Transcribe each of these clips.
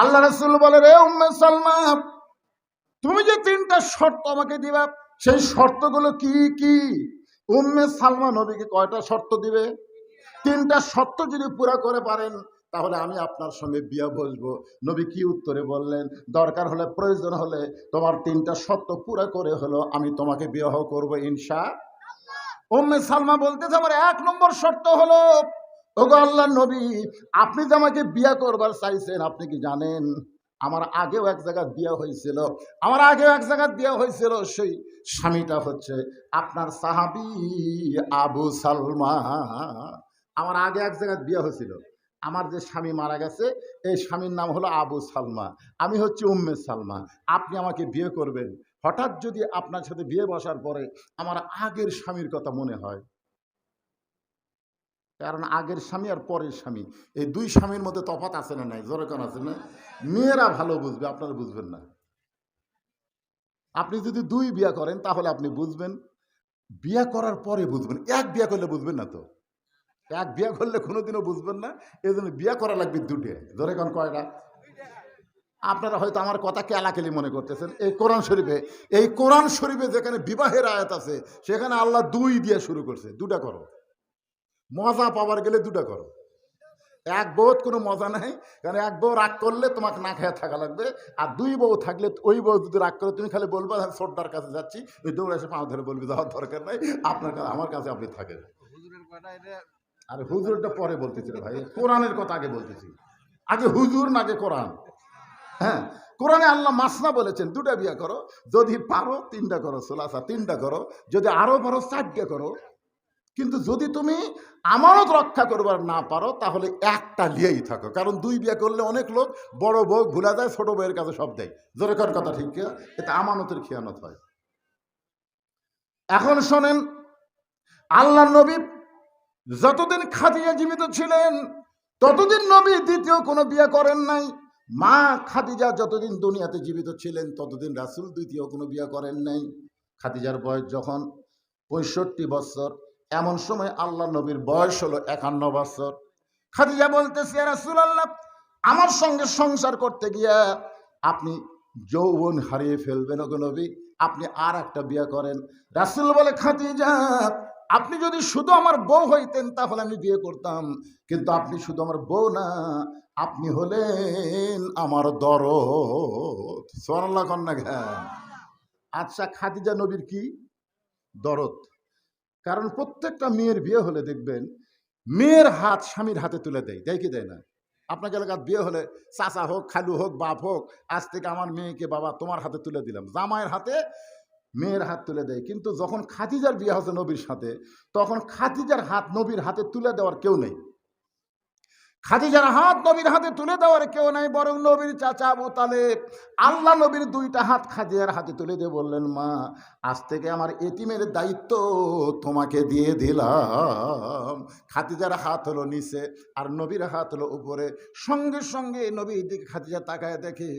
আল্লাহ রসুল বলে, রে উম্মে সালমা তুমি যে তিনটা শর্ত আমাকে দিবা, সেই শর্তগুলো কি কি? উম্মে সালমা নবীকে কয়টা শর্ত দিবে? তিনটা শর্ত যদি পুরা করে পারেন, তাহলে আমি আপনার সঙ্গে বিয়ে বসবো। নবী কি উত্তরে বললেন, দরকার হলে, প্রয়োজন হলে তোমার তিনটা শর্ত পুরা করে হলো আমি তোমাকে বিবাহ করব ইনশা উম্মে সালমা বলতেছে, আমার এক নম্বর শর্ত হলো ওগো আল্লাহ নবী, আপনি যে আমাকে বিয়ে করবার চাইছেন, আপনি কি জানেন? আমার আগেও এক জায়গায় বিয়ে হয়েছিল। আমার আগেও এক জায়গায় বিয়া হয়েছিল, সেই স্বামীটা হচ্ছে আপনার সাহাবি আবু সালমা আমার আগে এক জায়গায় বিয়ে হয়েছিল। আমার যে স্বামী মারা গেছে, এই স্বামীর নাম হলো আবু সালমা আমি হচ্ছে উম্মে সালমা আপনি আমাকে বিয়ে করবেন। হঠাৎ যদি আপনার সাথে বিয়ে বসার পরে আমার আগের স্বামীর কথা মনে হয় কারণ আগের স্বামী আর পরের স্বামী। এই দুই স্বামীর মধ্যে তফাত আছে না নাই? জোরে কেন, আছে না? মেয়েরা ভালো বুঝবে, আপনারা বুঝবেন না। আপনি যদি দুই বিয়া করেন, তাহলে আপনি বুঝবেন। বিয়া করার পরে বুঝবেন। এক বিয়া করলে বুঝবেন না তো? এক বিয়া করলে কোনোদিনও বুঝবেন না। এই জন্য বিয়া করা লাগবে দুটে ধরে কোন, কয়টা? আপনারা হয়তো আমার কথা কেলাকেলি মনে করতেছেন। এই কোরআন শরীফে, এই কোরআন শরীফে যেখানে বিবাহের আয়াত আছে, সেখানে আল্লাহ দুই দিয়ে শুরু করছে। দুটা করো। মজা পাওয়ার গেলে দুটা করো। এক বউত কোনো মজা নাই কারণ এক বউ রাগ করলে তোমাকে না খেয়ে থাকা লাগবে আর দুই বউ থাকলে ওই বউ যদি রাগ করে তুমি খালি বলবা সর্দার কাছে যাচ্ছি। ওই দৌড়ে এসে পাও ধরে বলবি যাওয়ার দরকার নাই আপনার কাছে আমার কাছে আপনি থাকেন। আর হুজুরটা পরে বলতেছি ভাই কোরআনের কথা আগে বলতেছি। আগে হুজুর না আগে কোরআন। হ্যাঁ কোরআনে আল্লাহ মাসনা বলেছেন দুটা বিয়া করো যদি পারো তিনটা করো সোলাসা তিনটা করো যদি আরও পারো চারটে করো। কিন্তু যদি তুমি আমানত রক্ষা করবার না পারো, তাহলে একটা লিয়েই থাকো। কারণ দুই বিয়ে করলে অনেক লোক বড় বউ ভুলা যায়, ছোট বউয়ের কাছে সব দেয়। জোরে কর কথা ঠিক? এতে আমানতের খেয়ানত হয়। এখন শোনেন আল্লাহ নবী যতদিন খাদিজা জীবিত ছিলেন, ততদিন নবী দ্বিতীয় কোনো বিয়ে করেন নাই। মা খাদিজা যতদিন দুনিয়াতে জীবিত ছিলেন, ততদিন রাসুল দ্বিতীয় কোনো বিয়ে করেন নাই। খাদিজার বয়স যখন পঁয়ষট্টি বছর এমন সময় আল্লাহ নবীর বয়স হলো একান্ন বছর। খাদিজা বলতেছে রাসুল আল্লাহ আমার সঙ্গে সংসার করতে গিয়া আপনি যৌবন হারিয়ে ফেলবেন ওগো নবী, আপনি আর একটা বিয়ে করেন। রাসুল বলে, খাদিজা, আপনি যদি শুধু আমার বউ হইতেন তাহলে আমি বিয়ে করতাম, কিন্তু আপনি শুধু আমার বউ না, আপনি হলেন আমার দরদ। সোনাল্লাহ কন্যা জ্ঞান আচ্ছা খাদিজা নবীর কি? দরদ। কারণ প্রত্যেকটা মেয়ের বিয়ে হলে দেখবেন, মেয়ের হাত স্বামীর হাতে তুলে দেয় দেয় কি দেয় না? আপনাকে এলাকার বিয়ে হলে চাচা হোক, খালু হোক, বাপ হোক, আজ থেকে আমার মেয়েকে বাবা তোমার হাতে তুলে দিলাম। জামাইয়ের হাতে মেয়ের হাত তুলে দেয়। কিন্তু যখন খাতিজার বিয়ে হচ্ছে নবীর সাথে, তখন খাতিজার হাত নবীর হাতে তুলে দেওয়ার কেউ নেই। খাদিজার হাত নবীর হাতে তুলে দেওয়ার কেউ নাই, বরং নবীর চাচা আবু তালেব। আল্লাহ নবীর দুইটা হাত খাদিজার হাতে তুলে দিয়ে বললেন, মা, আজ থেকে আমার এতিমের দায়িত্ব তোমাকে দিয়ে দিলাম। খাদিজার হাত হলো নিচে আর নবীর হাত হলো উপরে। সঙ্গে সঙ্গে নবীর দিকে খাদিজা তাকায় দেখে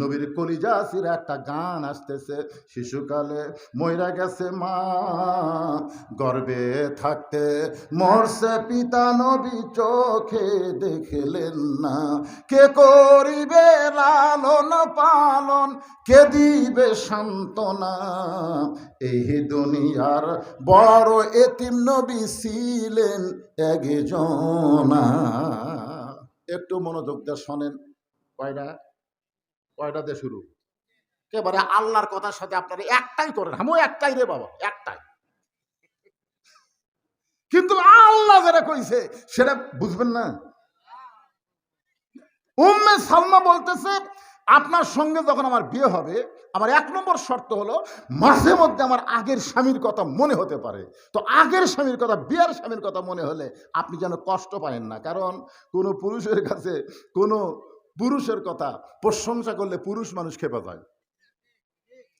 নবীর কলিজা সির একটা গান আসতেছে। শিশুকালে ময়রা গেছে, মা, গর্বে থাকতে মরছে পিতা নবী চোখে দেখলেন না। কে করিবে লালন পালন, কে দিবে সান্ত্বনা? এই দুনিয়ার বড় এতিম নবী ছিলেন একজনা। একটু মনোযোগ দিয়ে শোনেন, কয়টা? কয়টা দিয়ে শুরু? এবারে আল্লাহর কথার সাথে আপনারা একটাই করেন। আমিও একটাই রে বাবা, একটাই। কিন্তু আল্লাহ যেটা কইছে, সেটা বুঝবেন না। উম্মে সালমা বলতেছে, আপনার সঙ্গে যখন আমার বিয়ে হবে, আমার এক নম্বর শর্ত হলো, মাঝে মধ্যে আমার আগের স্বামীর কথা মনে হতে পারে। তো আগের স্বামীর কথা, বিয়ের স্বামীর কথা মনে হলে আপনি যেন কষ্ট পাবেন না। কারণ কোনো পুরুষের কাছে, কোনো পুরুষের কথা প্রশংসা করলে পুরুষ মানুষ খেপে যায়।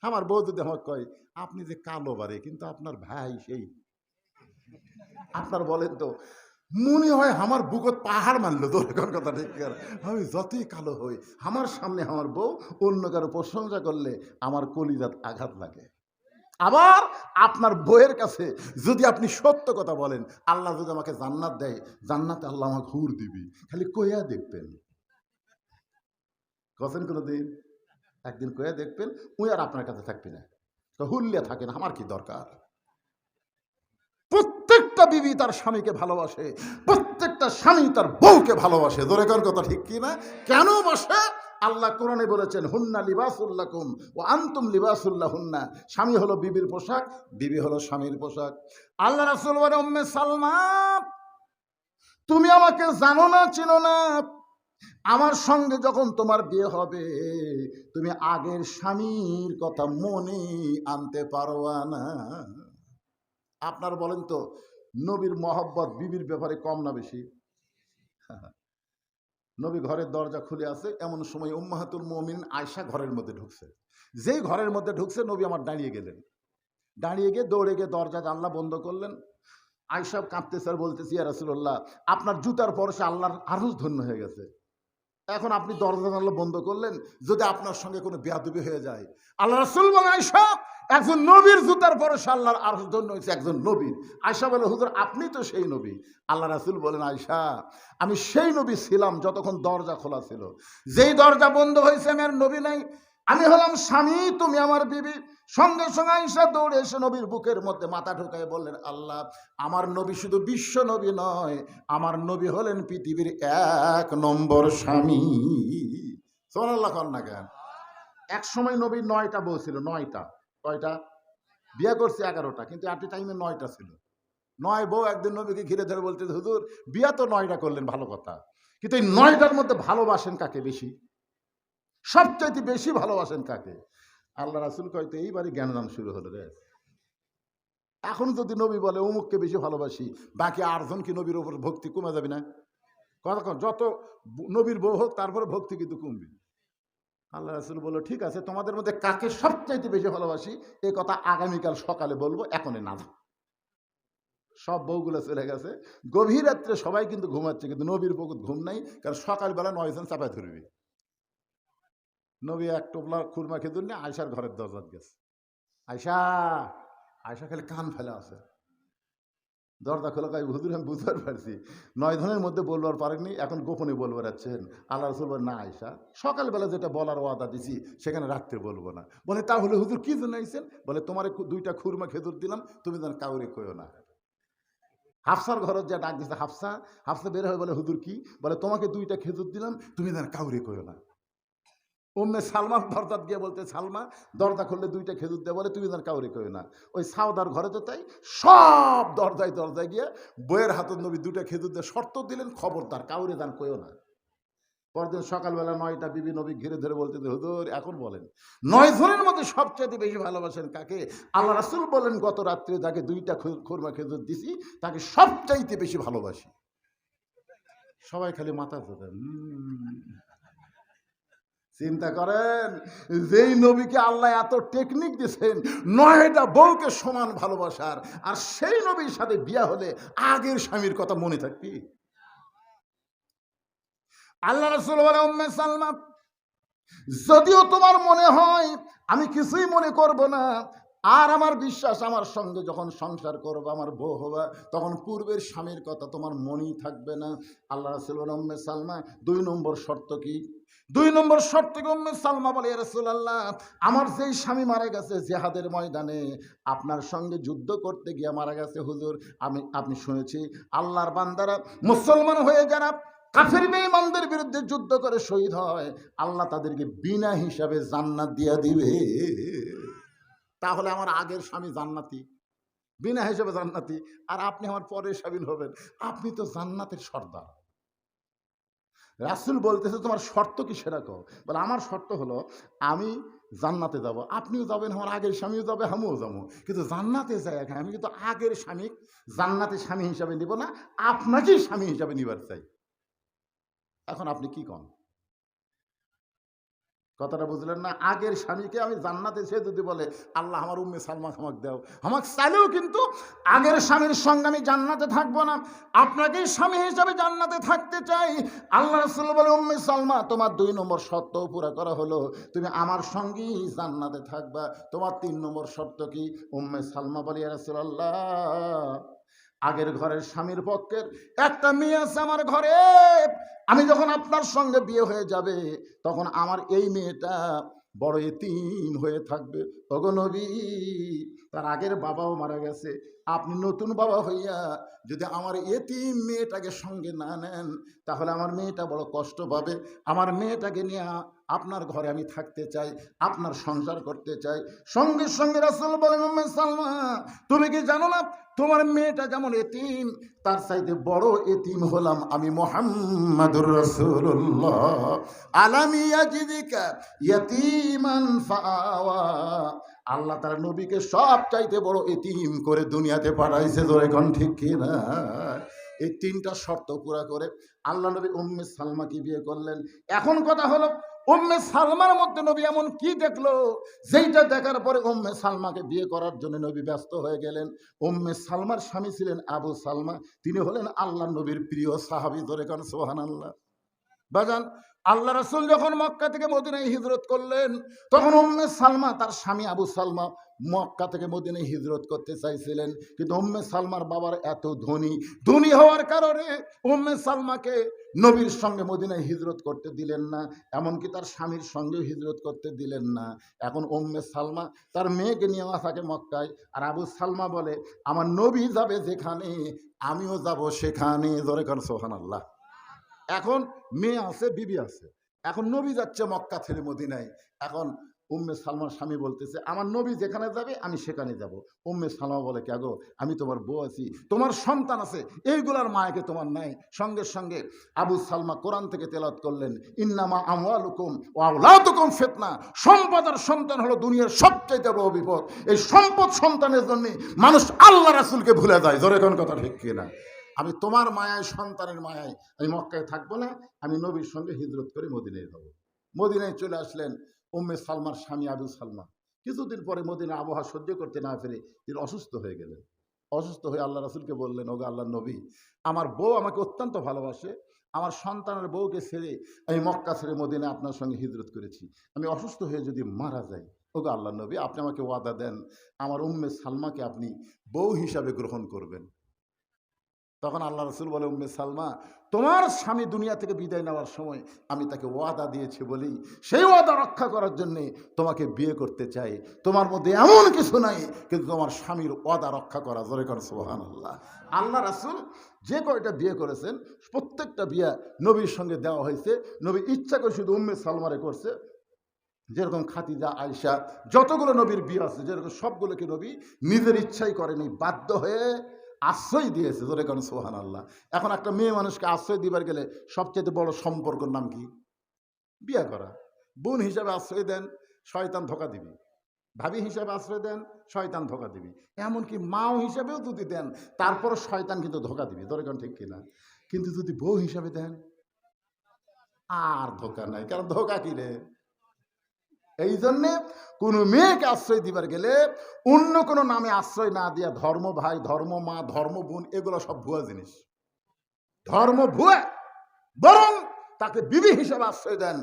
আমার বউ যদি আমাকে কয়, আপনি যে কালো বারে, কিন্তু আপনার ভাই সেই। আপনার বলেন তো মনে হয় আমার বুকত পাহাড় মারলো দরকার কথা ঠিক। আমি যতই কালো হই, আমার সামনে আমার বউ অন্য কারও প্রশংসা করলে আমার কলিজাত আঘাত লাগে। আবার আপনার বইয়ের কাছে যদি আপনি সত্য কথা বলেন, আল্লাহ যদি আমাকে জান্নাত দেয়, জান্নাতে আল্লাহ আমাকে হুর দিবি। খালি কইয়া দেখবেন। কছেন কোনো দিন একদিন কয়ে দেখবেন, উই আর আপনার কাছে থাকবি না। তো হুল্লিয়া থাকেন, আমার কি দরকার? বিবি তার স্বামীকে ভালোবাসে। প্রত্যেকটা স্বামী তার বউকে ভালোবাসে। ধরে কার কথা ঠিক কি না কেন বাসে? আল্লাহ কোরআনে বলেছেন, হুন্না লিবাসুল্লাকুম ও আন্তুম লিবাসুল্লাহ হুন্না স্বামী হলো বিবির পোশাক, বিবি হলো স্বামীর পোশাক। আল্লাহ রাসুল সালমা, তুমি আমাকে জানো না, চিনো না। আমার সঙ্গে যখন তোমার বিয়ে হবে, তুমি আগের স্বামীর কথা মনে আনতে পারবা না। আপনার বলেন তো নবীর মহব্বত বিবির ব্যাপারে কম না বেশি। নবী ঘরের দরজা খুলে আছে, এমন সময় উম্মাহাতুল মমিন আয়সা ঘরের মধ্যে ঢুকছে। যেই ঘরের মধ্যে ঢুকছে, নবী আমার দাঁড়িয়ে গেলেন। দাঁড়িয়ে গিয়ে দৌড়ে গিয়ে দরজা জানলা বন্ধ করলেন। আয়সা কাঁপতে স্যার বলতেছি, ইয়া রাসুল্লাহ আপনার জুতার পরশে আল্লাহর আরও ধন্য হয়ে গেছে। এখন আপনি দরজা জানালা বন্ধ করলেন, যদি আপনার সঙ্গে কোনো বেয়াদুবি হয়ে যায়। আল্লাহ রাসুল বলে আয়সা একজন নবীর জুতার পরে আল্লাহর আর জন্য হয়েছে একজন নবীর আয়সা বলে, হুজুর, আপনি তো সেই নবী। আল্লাহ রাসুল বলেন আয়সা আমি সেই নবী ছিলাম যতক্ষণ দরজা খোলা ছিল। যেই দরজা বন্ধ হয়েছে, আমি আর নবী নাই। আমি হলাম স্বামী, তুমি আমার বিবি। সঙ্গে সঙ্গে আইসা দৌড়ে এসে নবীর বুকের মধ্যে মাথা ঢুকায় বললেন, আল্লাহ, আমার নবী শুধু বিশ্ব নবী নয়, আমার নবী হলেন পৃথিবীর এক নম্বর স্বামী। সোনাল্লাহ কর না কেন? এক সময় নবীর নয়টা বউ ছিল, নয়টা। কয়টা? বিয়ে করছে এগারোটা, কিন্তু অ্যাট টাইমে নয়টা ছিল। নয় বউ একদিন নবীকে ঘিরে ধরে বলতে, হুজুর, বিয়া তো নয়টা করলেন, ভালো কথা। কিন্তু এই নয়টার মধ্যে ভালোবাসেন কাকে বেশি? সবচাইতে বেশি ভালোবাসেন কাকে? আল্লাহ রাসুল কয়তো এইবারই জ্ঞানদান শুরু হলো রে। এখন যদি নবী বলে, অমুককে বেশি ভালোবাসি, বাকি আটজন কি নবীর ওপর ভক্তি কমে যাবে না? কতক্ষণ যত নবীর বউ হোক, তারপরে ভক্তি কিন্তু কমবে। আল্লাহ রাসুল বলল, ঠিক আছে, তোমাদের মধ্যে কাকে সবচাইতে বেশি ভালোবাসি? এ কথা আগামীকাল সকালে বলব, এখনই না সব বউগুলো চলে গেছে। গভীর রাত্রে সবাই কিন্তু ঘুমাচ্ছে, কিন্তু নবীর বকুত ঘুম নাই, কারণ সকালবেলা নয়জন চাপায় ধরবে। নবী এক টোপলা খুরমা খেদুর নিয়ে আয়সার ঘরের দরজাত গেছে। আয়সা আয়সা খালি কান ফেলে আছে। দরজা খোলা কাজ হুজুর, আমি বুঝতে পারছি। নয় ধনের মধ্যে বলবার পারেননি এখন গোপনে বলবার যাচ্ছেন আল্লাহ রসুল না আয়সা সকালবেলা যেটা বলার ওয়াদা দিছি, সেখানে রাত্রে বলব না। বলে, তাহলে হুজুর কি জন্য আইছেন? বলে, তোমার দুইটা খুরমা খেদুর দিলাম, তুমি যেন কাউরে কইও না। হাফসার ঘরত যা ডাক দিছে, হাফসা হাফসা বের হয়ে বলে, হুজুর কি? বলে, তোমাকে দুইটা খেজুর দিলাম, তুমি যেন কাউরে কইও না। অন্য সালমান দরজাত গিয়ে বলতে সালমা, দরজা খুললে দুইটা খেজুর দেয় বলে, তুমি তার কাউরে কইও না। ওই সাউদার ঘরে তো তাই সব দরজায় দরজায় গিয়ে বইয়ের হাতের নবী দুইটা খেজুর দিয়ে শর্ত দিলেন, খবরদার, কাউরে দান কইও না। পরদিন সকালবেলা নয়টা বিবি নবী ঘিরে ধরে বলতে হুজুর, এখন বলেন। নয় ধরের মধ্যে সবচেয়ে বেশি ভালোবাসেন কাকে? আল্লাহ রাসুল বলেন, গত রাত্রে যাকে দুইটা খুরমা খেজুর দিছি, তাকে সবচাইতে বেশি ভালোবাসি। সবাই খালি মাথা ধরেন চিন্তা করেন, যেই নবীকে আল্লাহ এত টেকনিক দিয়েছেন নয়টা বউকে সমান ভালোবাসার, আর সেই নবীর সাথে বিয়া হলে আগের স্বামীর কথা মনে থাকবি? আল্লাহ রসুল উম্মে সালমা, যদিও তোমার মনে হয় আমি কিছুই মনে করব না, আর আমার বিশ্বাস আমার সঙ্গে যখন সংসার করব, আমার বউ হবা, তখন পূর্বের স্বামীর কথা তোমার মনেই থাকবে না। আল্লাহ রাসুল সালমা, দুই নম্বর শর্ত কি? দুই নম্বর শর্ত কি উম্মে সালমা বলে রসুল আল্লাহ আমার যেই স্বামী মারা গেছে জেহাদের ময়দানে, আপনার সঙ্গে যুদ্ধ করতে গিয়ে মারা গেছে, হুজুর, আমি, আপনি শুনেছি, আল্লাহর বান্দারা মুসলমান হয়ে যারা কাফের বেঈমানদের বিরুদ্ধে যুদ্ধ করে শহীদ হয়, আল্লাহ তাদেরকে বিনা হিসাবে জান্নাত দিয়া দিবে। তাহলে আমার আগের স্বামী জান্নাতি, বিনা হিসাবে জান্নাতি, আর আপনি আমার পরের স্বামী হবেন। আপনি তো জান্নাতের সর্দার। রাসুল বলতেছে, তোমার শর্ত কি সেরকম বলে, আমার শর্ত হলো, আমি জান্নাতে যাব। আপনিও যাবেন, আমার আগের স্বামীও যাবে, আমিও যাব। কিন্তু জান্নাতে যাই এখানে, আমি কিন্তু আগের স্বামী, জান্নাতে স্বামী হিসাবে নিব না, আপনাকেই স্বামী হিসাবে নিবার চাই। এখন আপনি কি কন? কথাটা বুঝলেন না? আগের স্বামীকে আমি জান্নাতে সে যদি বলে, আল্লাহ আমার উম্মে সালমা আমাকে দাও। আমাকে চাইলেও কিন্তু আগের স্বামীর সঙ্গে আমি জান্নাতে থাকব না। আপনাকেই স্বামী হিসাবে জান্নাতে থাকতে চাই। আল্লাহ রসুল বলে, উম্মে সালমা, তোমার দুই নম্বর শর্ত পুরা করা হলো, তুমি আমার সঙ্গেই জান্নাতে থাকবা। তোমার তিন নম্বর শর্ত কি? উম্মে সালমা বলি রসুল আল্লাহ আগের ঘরের স্বামীর পক্ষের একটা মেয়ে আছে আমার ঘরে। আমি যখন আপনার সঙ্গে বিয়ে হয়ে যাবে, তখন আমার এই মেয়েটা বড় এতিম হয়ে থাকবে। নবী তার আগের বাবাও মারা গেছে। আপনি নতুন বাবা হইয়া যদি আমার এতিম মেয়েটাকে সঙ্গে না নেন, তাহলে আমার মেয়েটা বড় কষ্ট পাবে। আমার মেয়েটাকে নিয়ে আপনার ঘরে আমি থাকতে চাই, আপনার সংসার করতে চাই। সঙ্গে সঙ্গে রাসুল বলেন সালমা, তুমি কি জানো না, তোমার মেয়েটা যেমন এতিম, তার চাইতে বড় এতিম হলাম আমি মোহাম্মদুর রসুল্লাহ আলামি ইয়াজিদিকা ইয়াতিমান ফাওয়া আল্লাহ তার নবীকে সব চাইতে বড় এতিম করে দুনিয়াতে পাঠাইছে ধরে এখন ঠিক কিনা এই তিনটা শর্ত পুরা করে আল্লাহ নবী উম্মে সালমাকে বিয়ে করলেন? এখন কথা হলো, উম্মে সালমার মধ্যে নবী এমন কি দেখল? যেইটা দেখার পরে উম্মে সালমাকে বিয়ে করার জন্য নবী ব্যস্ত হয়ে গেলেন। উম্মে সালমার স্বামী ছিলেন আবু সালমা, তিনি হলেন আল্লাহ নবীর প্রিয় সাহাবি ধরে কারণ সোহান আল্লাহ বাজান আল্লাহ রসুল যখন মক্কা থেকে মদিনায় হিজরত করলেন, তখন উম্মে সালমা, তার স্বামী আবু সালমা মক্কা থেকে মদিনায় হিজরত করতে চাইছিলেন। কিন্তু উম্মে সালমার বাবার এত ধনী ধনী হওয়ার কারণে উম্মে সালমাকে নবীর সঙ্গে মদিনায় হিজরত করতে দিলেন না, এমনকি তার স্বামীর সঙ্গেও হিজরত করতে দিলেন না। এখন উম্মে সালমা তার মেয়েকে নিয়ে থাকে মক্কায়, আর আবু সালমা বলে, আমার নবী যাবে যেখানে, আমিও যাব সেখানে। ধরে কর সোহান আল্লাহ এখন মেয়ে আছে, বিবি আছে। এখন নবী যাচ্ছে মক্কা ছেড়ে মদিনায়। এখন উম্মে সালমার স্বামী বলতেছে, আমার নবী যেখানে যাবে, আমি সেখানে যাব। উম্মে সালমা বলে গো আমি তোমার বউ আছি, তোমার সন্তান আছে, এইগুলার মায়াকে তোমার নাই। সঙ্গে সঙ্গে আবু সালমা কোরআন থেকে তেলাত করলেন, ইন্নামা আমওয়ালুকুম ও আওলাদুকুম ফিতনা। সম্পদ আর সন্তান হলো দুনিয়ার সবচাইতে বড় বিপদ। এই সম্পদ সন্তানের জন্য মানুষ আল্লাহ রাসূলকে ভুলে যায়। জোরে কোন কথা ঠিক কিনা? আমি তোমার মায়ায়, সন্তানের মায়ায় আমি মক্কায় থাকব না। আমি নবীর সঙ্গে হিজরত করে মদিনায় যাব। মদিনায় চলে আসলেন উম্মে সালমার স্বামী আবু সালমা। কিছুদিন পরে মদিনা আবহাওয়া সহ্য করতে না পেরে তিনি অসুস্থ হয়ে গেলেন। অসুস্থ হয়ে আল্লাহ রাসুলকে বললেন, ওগো আল্লাহ নবী, আমার বউ আমাকে অত্যন্ত ভালোবাসে। আমার সন্তানের বউকে ছেড়ে আমি মক্কা ছেড়ে মদিনা আপনার সঙ্গে হিজরত করেছি। আমি অসুস্থ হয়ে যদি মারা যাই, ওগো আল্লাহ নবী, আপনি আমাকে ওয়াদা দেন। আমার উম্মে সালমাকে আপনি বউ হিসাবে গ্রহণ করবেন। তখন আল্লাহ রসুল বলে, উম্মে সালমা, তোমার স্বামী দুনিয়া থেকে বিদায় নেওয়ার সময় আমি তাকে ওয়াদা দিয়েছি বলি। সেই ওয়াদা রক্ষা করার জন্যে তোমাকে বিয়ে করতে চাই। তোমার মধ্যে এমন কিছু নাই, কিন্তু তোমার স্বামীর ওয়াদা রক্ষা করা। জোরে কর সোহান আল্লাহ আল্লাহ রাসুল যে কয়টা বিয়ে করেছেন, প্রত্যেকটা বিয়ে নবীর সঙ্গে দেওয়া হয়েছে। নবী ইচ্ছা করে শুধু উম্মে সালমারে করছে। যেরকম খাতিজা আয়সা যতগুলো নবীর বিয়ে আছে, যেরকম সবগুলোকে নবী নিজের ইচ্ছাই করেনি, বাধ্য হয়ে আশ্রয় দিয়েছে ধরে কারণ সোহান আল্লাহ এখন একটা মেয়ে মানুষকে আশ্রয় দিবার গেলে সবচেয়ে বড় সম্পর্কর নাম কি? বিয়ে করা। বোন হিসাবে আশ্রয় দেন, শয়তান ধোকা দিবি। ভাবি হিসাবে আশ্রয় দেন, শয়তান ধোকা দিবি। এমনকি মাও হিসাবেও যদি দেন, তারপরও শয়তান কিন্তু ধোকা দিবি। ধরে কারণ ঠিক কিনা? কিন্তু যদি বউ হিসাবে দেন, আর ধোকা নাই। কারণ ধোকা কি রে? এই জন্যে কোনো মেয়েকে আশ্রয় দিবার গেলে অন্য কোনো নামে আশ্রয় না দিয়া ধর্ম ভাই, ধর্ম মা, ধর্ম বোন, এগুলো সব ভুয়া জিনিস। ধর্ম ভুয়া, বরং তাকে বিবি হিসাবে আশ্রয় দেন।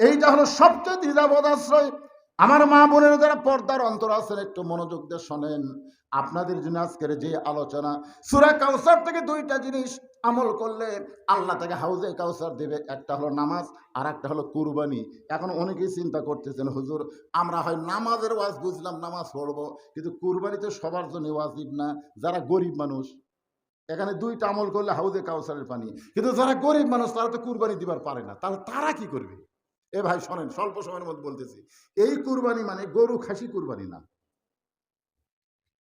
এইটা হলো সবচেয়ে দ্বিধাবোধ আশ্রয়। আমার মা বোনের যারা পর্দার অন্তর আছেন, একটু মনোযোগ দিয়ে শোনেন। আপনাদের জন্য আজকের যে আলোচনা, সুরা কাউসার থেকে দুইটা জিনিস আমল করলে আল্লাহ তাকে হাউজে কাউসার দেবে। একটা হলো নামাজ আর একটা হলো কুরবানি। এখন অনেকেই চিন্তা করতেছেন, হুজুর, আমরা হয় নামাজের ওয়াজ বুঝলাম, নামাজ পড়ব, কিন্তু কুরবানি তো সবার জন্য ওয়াজিব না। যারা গরিব মানুষ, এখানে দুইটা আমল করলে হাউজে কাউসারের পানি। কিন্তু যারা গরিব মানুষ, তারা তো কুরবানি দিবার পারে না। তাহলে তারা কি করবে? এ ভাই শোনেন, স্বল্প সময়ের মধ্যে বলতেছি। এই কুরবানি মানে গরু খাসি কুরবানি না।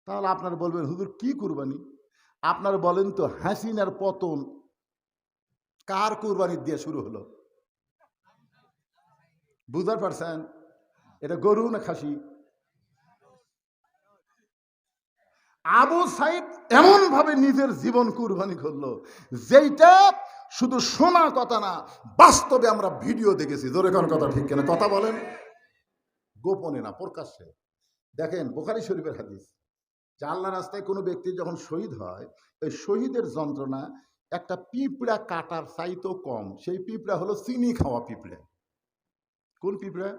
তাহলে আপনার বলবেন, হুজুর, কি কুরবানি? আপনার বলেন তো, হাসিনার পতন কার কুরবানি দিয়ে শুরু হলো? বুঝতে পারছেন? এটা গরু না খাসি? আবু সাইদ এমন ভাবে নিজের জীবন কুরবানি করল, যেইটা শুধু শোনা কথা না, বাস্তবে আমরা ভিডিও দেখেছি। জোরে কোন কথা ঠিক কেনা? কথা বলেন। গোপনে না, প্রকাশ্যে। দেখেন, বোখারি শরীফের হাদিস। আল্লাহ রাস্তায় কোনো ব্যক্তি যখন শহীদ হয় ওই শহীদের যন্ত্রণা একটা পিঁপড়া কাটার চাইতেও কম। সেই পিঁপড়া হলো চিনি খাওয়া পিঁপড়া। কোন পিঁপড়া?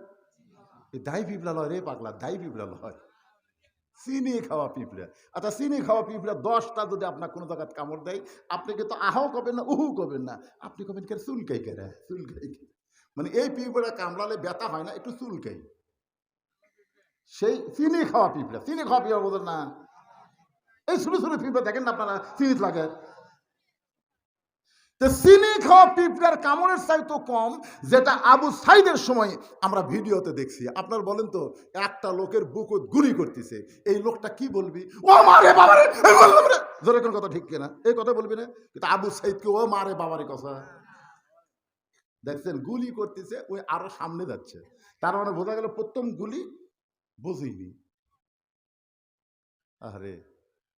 এই দাই পিঁপড়া লয় রে পাগলা, দাই পিঁপড়া লয়। চিনি খাওয়া পিঁপড়া। আচ্ছা চিনি খাওয়া পিঁপড়া দশটা যদি আপনার কোনো জায়গায় কামড় দেয়, আপনি কিন্তু আহাও কবেন না, উহু কবেন না। আপনি কবেন কে চুলকাই কেরা চুলকাই মানে এই পিঁপড়া কামড়ালে ব্যথা হয় না, একটু চুলকাই। সেই চিনি খাওয়া পিঁপড়া, চিনি খাওয়া পিঁপড়া বোঝেন না। এই শুরু শুরু পিঁপড়া দেখেন না আপনারা চিনি লাগে। তো চিনি খাওয়া পিঁপড়ার কামড়ের চাইতো কম, যেটা আবু সাইদের সময় আমরা ভিডিওতে দেখছি। আপনার বলেন তো, একটা লোকের বুকুত গুলি করতেছে। এই লোকটা কি বলবি? ও মারে বাবারে জোরে কোন কথা ঠিক কিনা? এই কথা বলবি না? কিন্তু আবু সাইদকে ও মারে বাবারে কথা। দেখছেন, গুলি করতেছে, ওই আরও সামনে যাচ্ছে। তার মানে বোঝা গেল প্রথম গুলি বুঝিনি। আরে,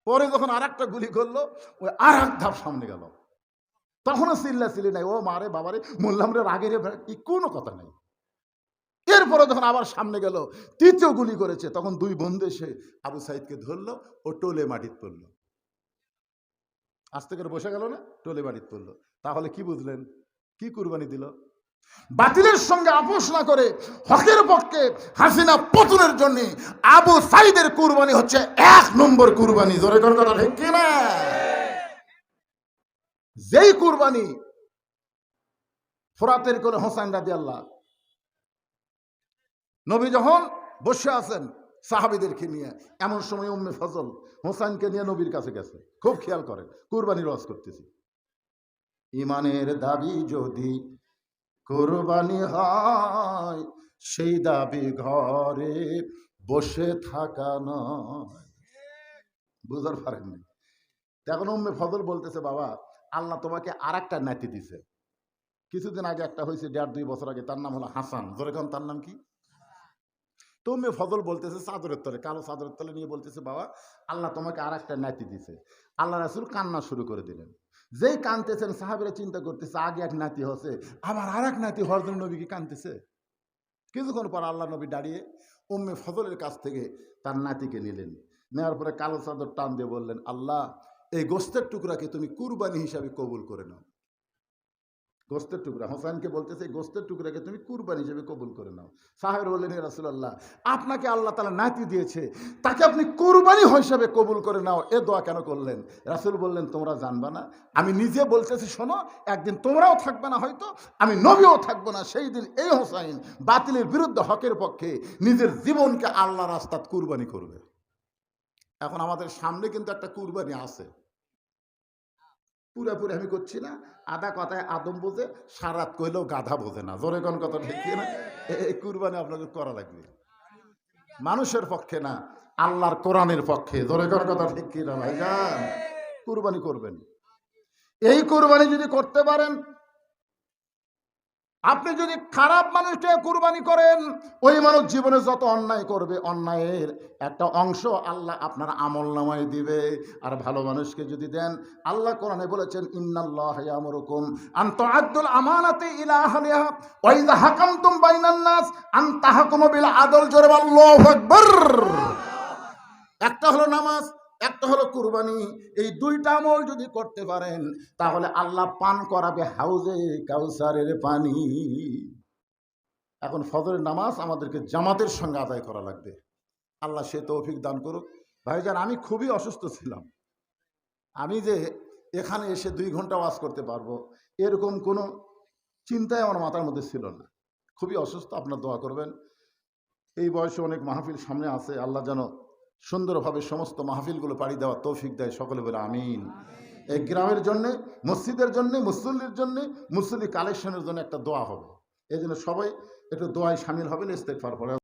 পরে যখন আর একটা গুলি করল, ওই আর এক ধাপ সামনে গেল। তখনও চিল্লা চিল্লি নাই। ও মারে বাবারে বললাম রে রাগে রে ভাই, কোনো কথা নাই। এরপরে যখন আবার সামনে গেল তৃতীয় গুলি করেছে তখন দুই বন্ধু এসে আবু সাইদকে ধরলো ও টোলে মাটিত পড়ল। আস্তে করে বসে গেল না? টোলে মাটিত পড়ল। তাহলে কি বুঝলেন? কি কুরবানি দিল? বাতিলের সঙ্গে আপোষ না করে হকের পক্ষে হাসিনা পতনের জন্য আবু সাইদের কুরবানি হচ্ছে এক নম্বর কুরবানি। জোরে কথা ঠিক কিনা? যেই কুরবানি ফোরাতের করে হোসেন রাজি আল্লাহ নবী যখন বসে আছেন সাহাবিদেরকে নিয়ে, এমন সময় উম্মে ফজল হোসেনকে নিয়ে নবীর কাছে গেছে। খুব খেয়াল করেন কুরবানি রস করতেছি। ইমানের দাবি যদি কোরবানি হয়, সেই দাবি ঘরে বসে থাকা নয়। বুঝতে পারেননি? এখন উম্মে ফজল বলতেছে, বাবা আল্লাহ তোমাকে আর একটা নাতি দিছে। কিছুদিন আগে একটা হয়েছে, দেড় দুই বছর আগে, তার নাম হলো হাসান। যেরকম তার নাম কি? তো উম্মে ফজল বলতেছে চাদরের তলে, কালো চাদরের তলে নিয়ে বলতেছে, বাবা, আল্লাহ তোমাকে আর একটা নাতি দিছে। আল্লাহ রাসুল কান্না শুরু করে দিলেন। যেই কানতেছেন সাহাবিরা চিন্তা করতেছে, আগে এক নাতি হচ্ছে আবার আর এক নাতি হওয়ার জন্য নবীকে কানতেছে কিছুক্ষণ পর আল্লাহ নবী দাঁড়িয়ে উম্মে ফজলের কাছ থেকে তার নাতিকে নিলেন। নেওয়ার পরে কালো চাদর টান দিয়ে বললেন, আল্লাহ এই গোস্তের টুকরাকে তুমি কুরবানি হিসাবে কবুল করে নাও। গোস্তের টুকরা হোসেনকে বলতেছে গোস্তের টুকরাকে তুমি কুরবানি হিসেবে কবুল করে নাও। সাহেব বললেন রাসুল্লাহ আপনাকে আল্লাহ তালা নাতি দিয়েছে, তাকে আপনি কুরবানি হিসাবে কবুল করে নাও। এ দোয়া কেন করলেন? রাসুল বললেন, তোমরা জানবা না। আমি নিজে বলতেছি, শোনো, একদিন তোমরাও থাকবে না হয়তো, আমি নবীও থাকব না। সেই দিন এই হোসাইন বাতিলের বিরুদ্ধে হকের পক্ষে নিজের জীবনকে আল্লাহ রাস্তাত কুরবানি করবে। এখন আমাদের সামনে কিন্তু একটা কুরবানি আছে। পুরাপুরি আমি করছি না। আধা কথায় আদম বোঝে সারাত কইলেও গাধা বোঝে না। জোরে কোন কথা ঠিক না? এই কুরবানি আপনাদের করা লাগবে। মানুষের পক্ষে না, আল্লাহর কোরআনের পক্ষে। জোরে কোন কথা ঠিক কিনা না ভাইজান? কুরবানি করবেন। এই কোরবানি যদি করতে পারেন আপনি যদি খারাপ মানুষকে কুরবানি করেন, ওই মানুষ জীবনে যত অন্যায় করবে, অন্যায়ের একটা অংশ আল্লাহ আপনার আমল নামায় দিবে। আর ভালো মানুষকে যদি দেন, আল্লাহ কোরআনে বলেছেন, ইন্নাল্লাহ ইয়ামুরুকুম আন তুআদ্দুল আমানাতি ইলা আহলিহা ওয়া হাকামতুম বাইনান আন তাহকুমু বিল আদল। একটা হলো নামাজ একটা হলো কুরবানি, এই দুইটা আমল যদি করতে পারেন, তাহলে আল্লাহ পান করাবে হাউজে কাউসারের পানি। এখন ফজরের নামাজ আমাদেরকে জামাতের সঙ্গে আদায় করা লাগবে। আল্লাহ সে তৌফিক দান করুক। ভাইজান, আমি খুবই অসুস্থ ছিলাম। আমি যে এখানে এসে দুই ঘণ্টা ওয়াজ করতে পারব, এরকম কোনো চিন্তাই আমার মাথার মধ্যে ছিল না। খুবই অসুস্থ, আপনার দোয়া করবেন। এই বয়সে অনেক মাহফিল সামনে আছে, আল্লাহ যেন সুন্দরভাবে সমস্ত মাহফিলগুলো পাড়ি দেওয়া তৌফিক দেয় সকলে বলে আমিন। এই গ্রামের জন্যে, মসজিদের জন্যে, মুসল্লির জন্যে, মুসল্লি কালেকশনের জন্য একটা দোয়া হবে। এই জন্য সবাই একটু দোয়ায় সামিল হবেন ইস্তেকফার পরে